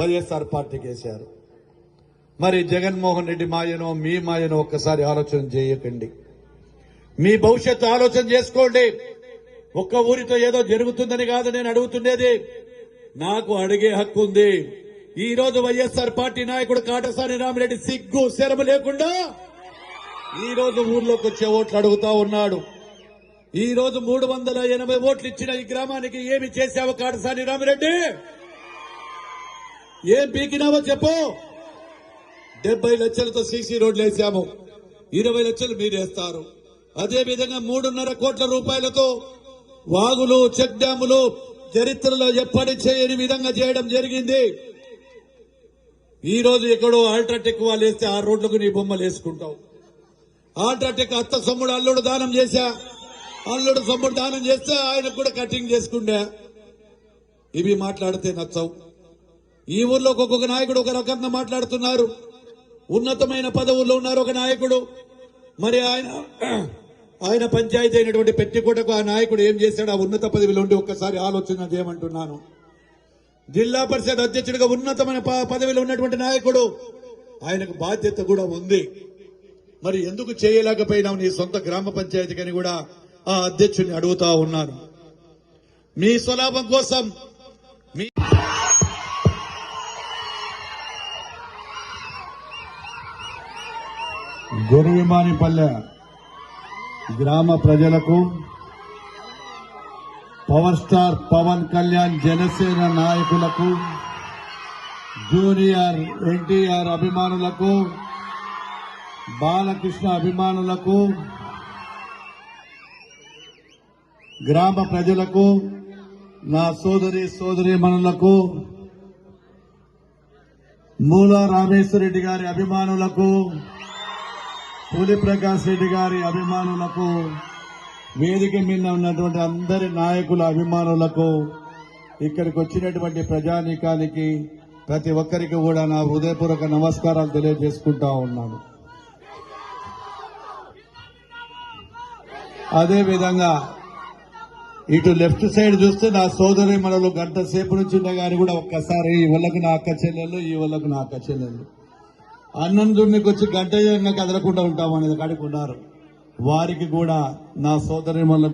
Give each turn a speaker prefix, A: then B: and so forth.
A: వైఎస్ఆర్ పార్టీకి వేశారు మరి జగన్మోహన్ రెడ్డి మాయనో మీ మాయనో ఒక్కసారి ఆలోచన చేయకండి. మీ భవిష్యత్తు ఆలోచన చేసుకోండి. ఒక్క ఊరితో ఏదో జరుగుతుందని కాదు నేను అడుగుతుండేది నాకు అడిగే హక్కు ఉంది. ఈ రోజు వైఎస్ఆర్ పార్టీ నాయకుడు కాటసాని రామిరెడ్డి సిగ్గు శరమ లేకుండా ఈ రోజు ఊర్లోకి వచ్చే ఓట్లు అడుగుతా ఉన్నాడు. ఈ రోజు మూడు వందల ఎనభై ఓట్లు ఇచ్చిన ఈ గ్రామానికి ఏమి చేశావు కాటసాని రామిరెడ్డి? ఏం పీకినావో చెప్పు. డెబ్బై లక్షలతో సీసీ రోడ్లు వేసాము ఇరవై లక్షలు మీరేస్తారు అదే విధంగా మూడున్నర కోట్ల రూపాయలతో వాగులు చెక్ డ్యాములు చరిత్రలో ఎప్పటి చేయని విధంగా చేయడం జరిగింది. ఈ రోజు ఎక్కడో అల్ట్రాటెక్ వాళ్ళు వేస్తే ఆ రోడ్లకు నీ బొమ్మలు వేసుకుంటావు. అల్ట్రాటెక్ అత్త సొమ్ముడు అల్లుడు దానం చేశా. అల్లుడు సొమ్ముడు దానం చేస్తే ఆయనకు కూడా కటింగ్ చేసుకుండే. ఇవి మాట్లాడితే నచ్చవు. ఈ ఊర్లో ఒక్కొక్క నాయకుడు ఒక రకంగా మాట్లాడుతున్నారు. ఉన్నతమైన పదవుల్లో ఉన్నారు ఒక నాయకుడు. మరి ఆయన ఆయన పంచాయతీ అయినటువంటి పెట్టికోటకు ఆ నాయకుడు ఏం చేశాడు? ఆ ఉన్నత పదవిలో ఉండి ఒక్కసారి ఆలోచన చేయమంటున్నాను. జిల్లా పరిషత్ అధ్యక్షుడిగా ఉన్నతమైన ప- పదవిలో ఉన్నటువంటి నాయకుడు. ఆయనకు బాధ్యత కూడా ఉంది. మరి ఎందుకు చేయలేకపోయినావు నీ సొంత గ్రామ పంచాయతీకని కూడా ఆ అధ్యక్షుడిని అడుగుతా ఉన్నాను. మీ స్వలాభం కోసం మీ గురువిమానిపల్లె గ్రామ ప్రజలకు పవర్ స్టార్ పవన్ కళ్యాణ్ జనసేన నాయకులకు జూనియర్ ఎన్టీఆర్ అభిమానులకు బాలకృష్ణ అభిమానులకు గ్రామ ప్రజలకు నా సోదరి సోదరీమణులకు మూల రామేశ్వరరెడ్డి గారి అభిమానులకు పులి ప్రకాష్ రెడ్డి గారి అభిమానులకు వేదిక మీద ఉన్నటువంటి అందరి నాయకుల అభిమానులకు ఇక్కడికి వచ్చినటువంటి ప్రజానీకానికి ప్రతి ఒక్కరికి కూడా నా హృదయపూర్వక నమస్కారాలు తెలియజేసుకుంటా ఉన్నాను. అదేవిధంగా ఇటు లెఫ్ట్ సైడ్ చూస్తే నా సోదరి మనలు గంట సేపు నుంచి ఉండగాని కూడా ఒక్కసారి ఈ వాళ్ళకు నా అక్క చెల్లెళ్ళు ఈ వాళ్ళకు నా అక్క చెల్లెళ్ళు. అన్నం దున్నికి వచ్చి గంట కదలకుండా ఉంటాం కాడికి ఉన్నారు. వారికి కూడా నా సోదరి